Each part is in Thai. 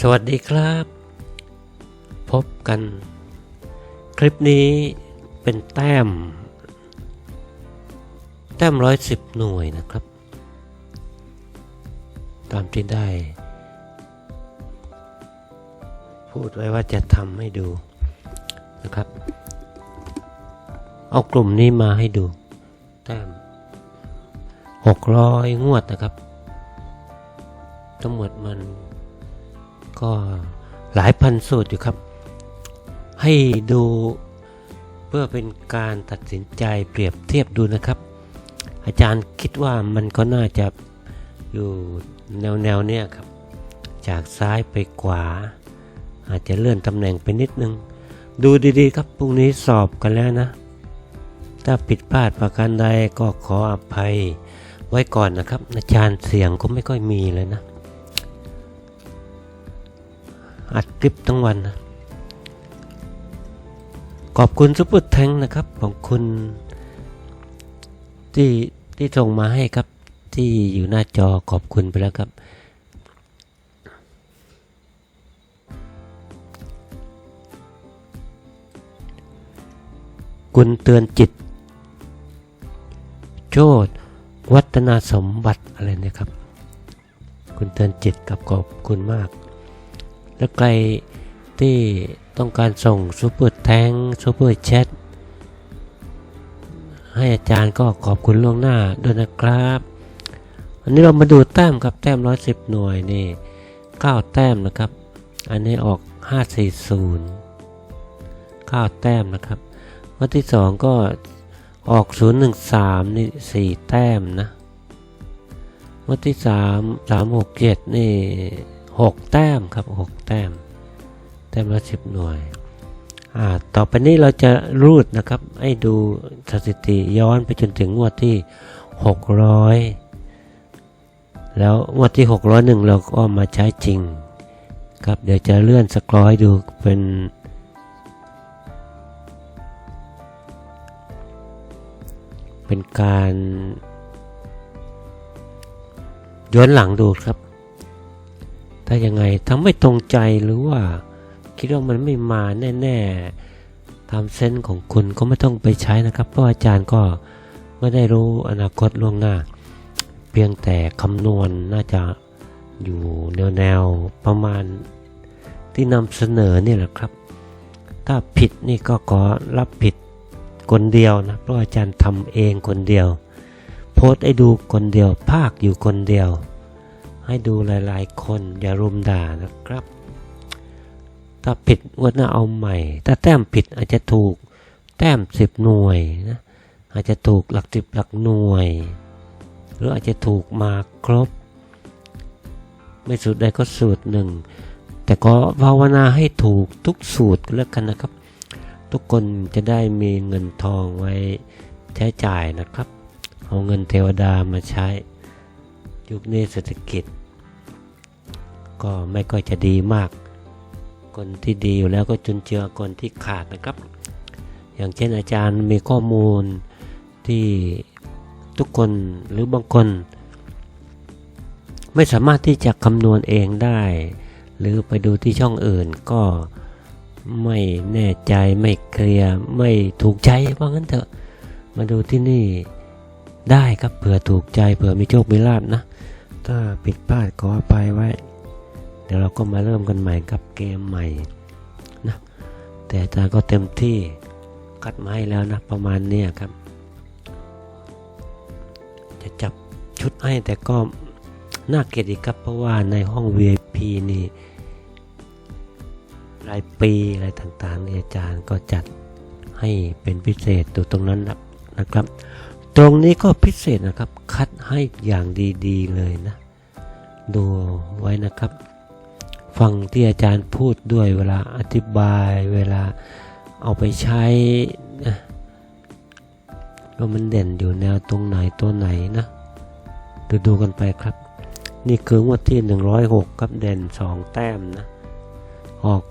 สวัสดีครับ พบกัน คลิปนี้เป็นแต้ม แต้มร้อยสิบหน่วยนะครับ ตามที่ได้ พูดไว้ว่าจะทำให้ดูนะครับ เอากลุ่มนี้มาให้ดู แต้มหกร้อยงวดนะครับ ทั้งหมดมัน ก็หลายพันสูตรอยู่ครับ ให้ดูเพื่อเป็นการตัดสินใจเปรียบเทียบดูนะครับ อาจารย์คิดว่ามันก็น่าจะอยู่แนวแนวเนี้ยครับ จากซ้ายไปขวา อาจจะเลื่อนตำแหน่งไปนิดนึง ดูดีๆครับพรุ่งนี้สอบกันแล้วนะ ถ้าผิดพลาดประการใดก็ขออภัยไว้ก่อนนะครับ อาจารย์เสียงก็ไม่ค่อยมีเลยนะ อัดคลิปทั้งวันนะขอบคุณซุปเปอร์แทงนะครับของคุณที่ที่ส่งมาให้ครับที่อยู่หน้าจอขอบคุณไปแล้วครับ คุณเตือนจิต โชดวัฒนาสมบัติอะไรนี่ยครับ คุณเตือนจิตกับขอบคุณมาก แล้วใครที่ต้องการส่งซูเปอร์แทงซูเปอร์แชทให้อาจารย์ก็ขอบคุณล่วงหน้าด้วยนะครับอันนี้เรามาดูแต้มครับแต้ม110หน่วยนี่9แต้มนะครับ อันนี้ออก540 9แต้มนะครับวันที่2ก็ออก013นี่4แต้มนะวันที่3 367นี่ 6 แต้มครับ 6 แต้ม แต้มละ10 หน่วย อ่า ต่อไปนี้เราจะรูดนะครับ ให้ดูสถิติย้อนไปจนถึงงวดที่ 600 แล้วงวดที่ 601 เราก็มาใช้จริงครับ เดี๋ยวจะเลื่อนสกรอยดูเป็นเป็นการย้อนหลังดูครับ ถ้ายังไงทำไม่ตรงใจหรือว่า คิดว่ามันไม่มาแน่ๆตามเส้นของคุณก็ไม่ต้องไปใช้นะครับ เพราะอาจารย์ก็ไม่ได้รู้อนาคตล่วงหน้า เพียงแต่คำนวณน่าจะอยู่แนวๆประมาณที่นำเสนอเนี่ยแหละครับ ถ้าผิดนี่ก็ขอรับผิดคนเดียวนะ เพราะอาจารย์ทำเองคนเดียว โพสต์ให้ดูคนเดียว ภาคอยู่คนเดียว ให้ดูหลายๆ คนอย่ารุมด่านะครับ ถ้าผิดวันน้าเอาใหม่ ถ้าแต้มผิดอาจจะถูกแต้มสิบหน่วยนะอาจจะถูกหลักสิบหลักหน่วย หรืออาจจะถูกมาครบ ไม่สูตรใดก็สูตรหนึ่งแต่ก็ภาวนาให้ถูกทุกสูตรก็แล้วกันนะครับ ทุกคนจะได้มีเงินทองไว้ใช้จ่ายนะครับ เอาเงินเทวดามาใช้ ยุคนี้เศรษฐกิจ ก็ไม่ค่อยจะดีมาก คนที่ดีอยู่แล้วก็จุนเจือคนที่ขาดนะครับ อย่างเช่นอาจารย์มีข้อมูลที่ทุกคนหรือบางคน ไม่สามารถที่จะคำนวณเองได้ หรือไปดูที่ช่องอื่นก็ไม่แน่ใจไม่เคลียร์ไม่ถูกใจว่างั้นเถอะมาดูที่นี่ได้ครับเผื่อถูกใจเผื่อมีโชคมีลาบนะ ถ้าผิดพลาดขออภัยไว้ เดี๋ยวเราก็มาเริ่มกันใหม่กับเกมใหม่นะแต่อาจารย์ก็เต็มที่คัดมาให้แล้วนะประมาณนี้ครับ จะจับชุดให้แต่ก็น่าเกลียดอีกครับเพราะว่าในห้อง VIP นี่รายปีอะไรต่างๆเนี่ยอาจารย์ก็จัดให้เป็นพิเศษตัวตรงนั้นนะนะครับ ตรงนี้ก็พิเศษนะครับ คัดให้อย่างดีๆเลยนะ ดูไว้นะครับ ฟังที่อาจารย์พูดด้วยเวลาอธิบายเวลาเอาไปใช้นะว่ามันเด่นอยู่แนวตรงไหนตัวไหนนะดูดูกันไปครับ นี่คืองวดที่ 106ครับเด่น 2 แต้มนะ ออก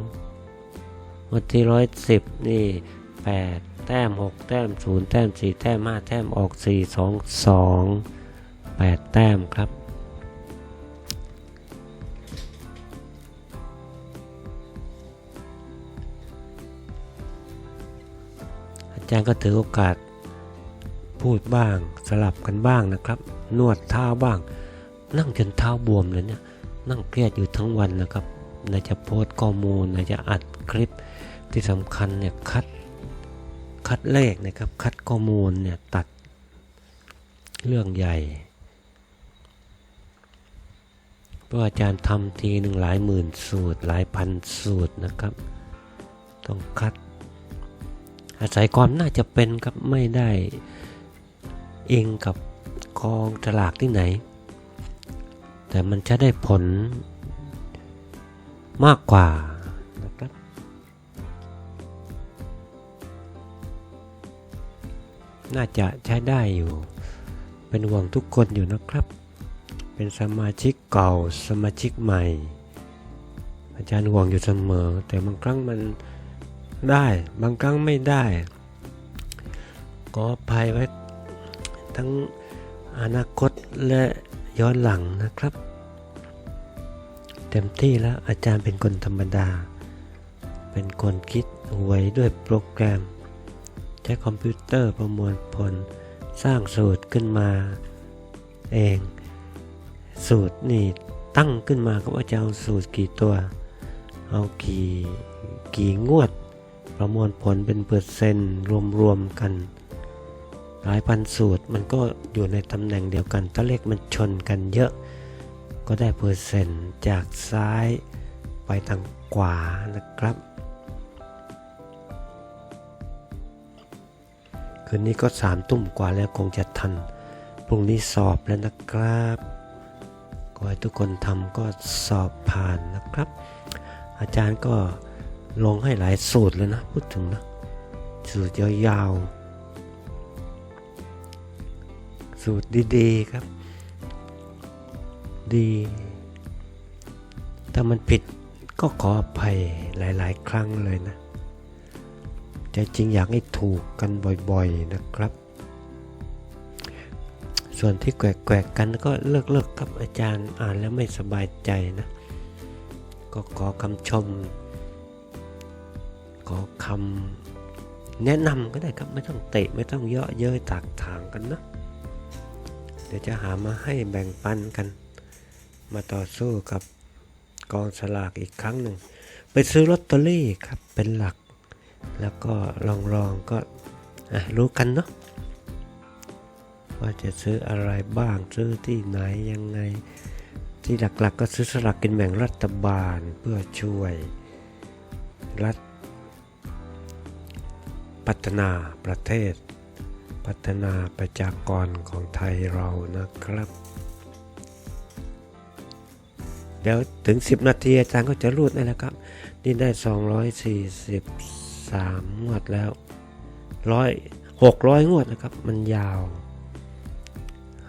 372วันที่ 110 นี่ 8 แต้ม 6 แต้ม 0 แต้ม 4 แต้ม 5 แต้มออก 4 2 2 8 แต้มครับ จารย์ก็ถือโอกาสพูดบ้างสลับกันบ้างนะครับ นวดเท้าบ้าง นั่งจนเท้าบวมเลยเนี่ยนั่งเครียดอยู่ทั้งวันนะครับไหนจะโพสต์ข้อมูลไหนจะอัดคลิปที่สำคัญเนี่ยคัดคัดเลขนะครับ คัดข้อมูลเนี่ยตัดเรื่องใหญ่เพราะอาจารย์ทำทีหนึ่งหลายหมื่นสูตรหลายพันสูตรนะครับ ต้องคัด อาศัยความน่าจะเป็นครับไม่ได้เองกับกองฉลากที่ไหน แต่มันจะได้ผลมากกว่านะครับน่าจะใช้ได้อยู่ เป็นห่วงทุกคนอยู่นะครับ เป็นสมาชิกเก่าสมาชิกใหม่ อาจารย์ห่วงอยู่เสมอ แต่บางครั้งมัน ได้ บางครั้งไม่ได้ก็อภัยไว้ทั้งอนาคตและย้อนหลังนะครับ เต็มที่แล้วอาจารย์เป็นคนธรรมดา เป็นคนคิดหวยด้วยโปรแกรม ใช้คอมพิวเตอร์ประมวลผลสร้างสูตรขึ้นมา เอง สูตรนี่ตั้งขึ้นมาก็ว่าจะเอาสูตรกี่ตัว เอากี่กี่งวด ประมวลผลเป็นเปอร์เซ็นต์รวมๆกันหลายพันสูตรมันก็อยู่ในตำแหน่งเดียวกันถ้าเลขมันชนกันเยอะ ก็ได้เปอร์เซ็นต์จากซ้ายไปทางขวานะครับ คืนนี้ก็สามทุ่มกว่าแล้วคงจะทัน พรุ่งนี้สอบแล้วนะครับขอให้ทุกคนทำก็สอบผ่านนะครับ อาจารย์ก็ ลงให้หลายสูตรเลยนะ พูดถึงนะ สูตรยาวๆ สูตรดีๆครับ ดี ถ้ามันผิดก็ขออภัยหลายๆ ครั้งเลยนะใจจริงอยากให้ถูกกันบ่อยๆนะครับ ส่วนที่แกวกๆกันก็เลิกๆครับอาจารย์อ่านแล้วไม่สบายใจนะ ก็ขอคำชม ขอคำแนะนำก็ได้ครับไม่ต้องเตะไม่ต้องเยาะเย้ยตากถางกันนะเดี๋ยวจะหามาให้แบ่งปันกัน มาต่อสู้กับกองสลากอีกครั้งหนึ่ง ไปซื้อลอตเตอรี่ครับเป็นหลัก แล้วก็ลองลองก็รู้กันเนาะว่าจะซื้ออะไรบ้างซื้อที่ไหนยังไง ที่หลักๆกก็ซื้อสลากกินแบ่งรัฐบาลเพื่อช่วยรัฐ พัฒนาประเทศ พัฒนาประชากรของไทยเรานะครับ เดี๋ยวถึง 10 นาทีอาจารย์ก็จะรูดได้แล้วครับ นี่ได้ 243 งวดแล้วร้อย600งวดนะครับ มันยาว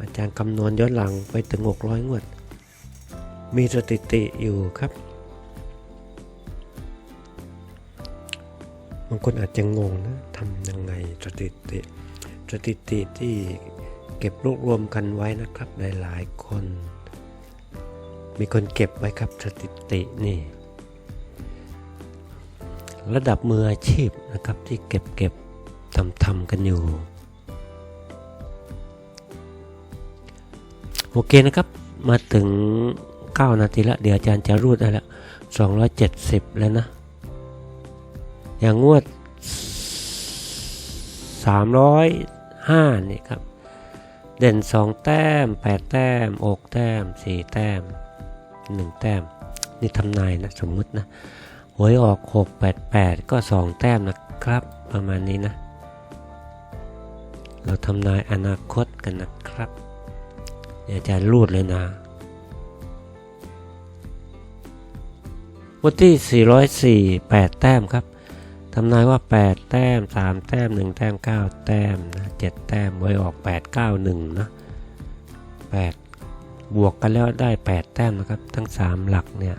อาจารย์คำนวณย้อนหลังไปถึง 600 งวด มีสถิติอยู่ครับ บางคนอาจจะงงนะทำยังไงสถิติ สถิติที่เก็บรวบรวมกันไว้นะครับหลายๆคน มีคนเก็บไว้ครับสถิตินี่ ระดับมืออาชีพนะครับที่เก็บเก็บทำทำกันอยู่ โอเคนะครับ มาถึง 9 นาทีละ เดี๋ยวอาจารย์จะรูดได้แล้ว270 แล้วนะ อย่างงวด 305นี่ครับ เด่น 2 แต้ม 8 แต้มอกแต้ม 4 แต้ม 1 แต้ม นี่ทำนายนะสมมุตินะหวยออก 6 8 8 ก็ 2 แต้มนะครับ ประมาณนี้นะ เราทำนายอนาคตกันนะครับ เดี๋ยวจารย์รูดเลยนะวันที่ 404 8 แต้มครับ ทำนายว่า 8 แต้ม 3 แต้ม 1 แต้ม 9 แต้มนะ7แต้มไว้ออก 8 9 1นะ8บวกกันแล้วได้ 8 แต้มนะครับ ทั้ง 3 หลักเนี่ย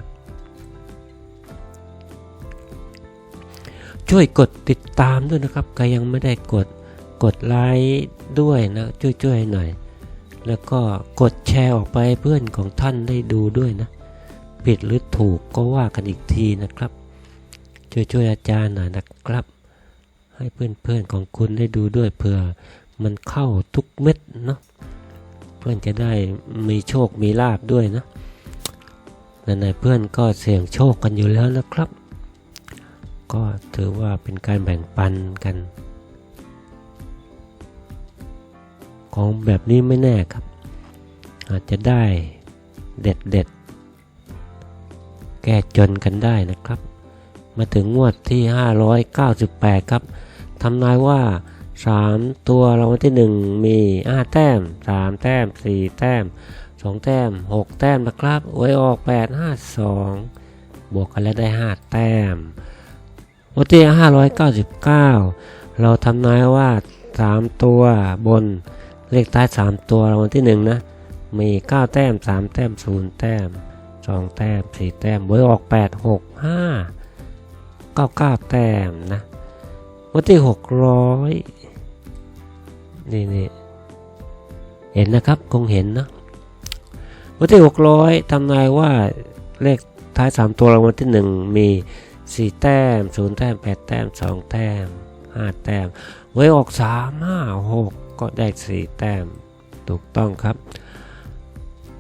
ช่วยกดติดตามด้วยนะครับ ใครยังไม่ได้กด กดไลค์ด้วยนะ ช่วยๆหน่อย แล้วก็กดแชร์ออกไปเพื่อนของท่านได้ดูด้วยนะ ผิดหรือถูกก็ว่ากันอีกทีนะครับ ช่วยช่วยอาจารย์หน่อยนะครับ ให้เพื่อนๆของคุณได้ดูด้วยเผื่อมันเข้าทุกเม็ดเนาะเพื่อนจะได้มีโชคมีลาบด้วยนะไหนๆเพื่อนก็เสี่ยงโชคกันอยู่แล้วนะครับ ก็ถือว่าเป็นการแบ่งปันกัน ของแบบนี้ไม่แน่ครับ อาจจะได้เด็ดเด็ดแก้จนกันได้นะครับ มาถึงงวดที่ 598 ครับทำนายว่า 3 ตัวรางวัลที่ 1 มี 5 แต้ม 3 แต้ม 4 แต้ม 2 แต้ม 6 แต้มนะครับไว้ออก 8 5 2 บวกกันแล้วได้ 5 แต้มวันที่ 599 เราทำนายว่า 3 ตัวบนเลขท้าย 3 ตัวรางวัลที่ 1 นะ มี 9 แต้ม 3 แต้ม 0 แต้ม 2 แต้ม 4 แต้มไว้ออก 8 6 5 99 แต้มนะวันที่ 600 นี่นี่เห็นนะครับ คงเห็นนะวันที่ 600ทำนายว่าเลขท้าย 3 ตัวรางวัลที่ 1 มี 4 แต้ม 0 แต้ม 8 แต้ม 2 แต้ม 5 แต้ม ไว้ออก 3 5 6 ก็ได้ 4 แต้ม ถูกต้องครับ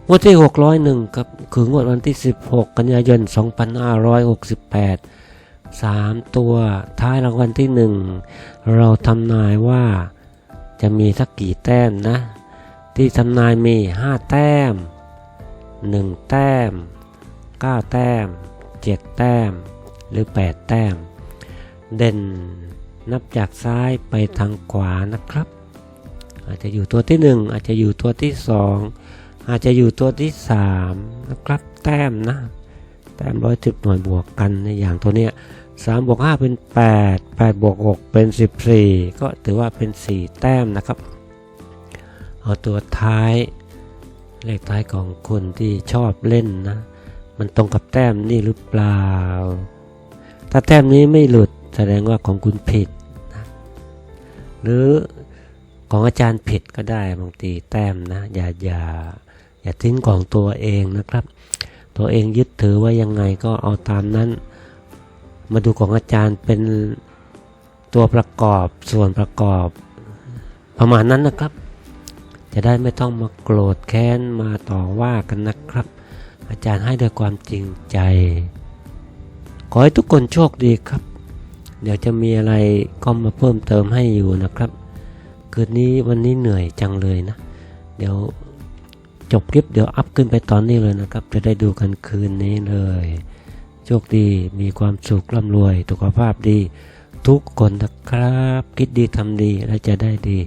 งวดที่ 601ครับคืองวดวันที่ 16 กันยายน 2568 3 ตัวท้ายรางวัลที่ 1 เราทำนายว่าจะมีสักกี่แต้มนะ ที่ทำนายมี 5 แต้ม 1 แต้ม 9 แต้ม 7 แต้ม หรือ 8 แต้ม เด่นนับจากซ้ายไปทางขวานะครับ อาจจะอยู่ตัวที่ 1 อาจจะอยู่ตัวที่ 2 อาจจะอยู่ตัวที่ 3 นะครับ แต้มนะแต้มร้อยสิบหน่วยบวกกันในอย่างตัวเนี้ย สามบวกห้าเป็นแปดแปดบวกหกเป็นสิบสี่ก็ถือว่าเป็นสี่แต้มนะครับ เอาตัวท้าย เลขท้ายของคนที่ชอบเล่นนะ มันตรงกับแต้มนี่หรือเปล่า ถ้าแต้มนี้ไม่หลุดแสดงว่าของคุณผิดนะหรือของอาจารย์ผิดก็ได้บางทีแต้มนะ อย่าอย่าอย่าทิ้งของตัวเองนะครับ ตัวเองยึดถือว่ายังไงก็เอาตามนั้น มาดูของอาจารย์เป็นตัวประกอบส่วนประกอบประมาณนั้นนะครับ จะได้ไม่ต้องมาโกรธแค้นมาต่อว่ากันนะครับ อาจารย์ให้ด้วยความจริงใจ ขอให้ทุกคนโชคดีครับ เดี๋ยวจะมีอะไรก็มาเพิ่มเติมให้อยู่นะครับ คืนนี้วันนี้เหนื่อยจังเลยนะ เดี๋ยวจบคลิปเดี๋ยวอัพขึ้นไปตอนนี้เลยนะครับ จะได้ดูกันคืนนี้เลย คดี มีความสุขร่ำรวยสุขภาพดี ทุกคนนะครับ คิดดีทำดีและจะได้ดี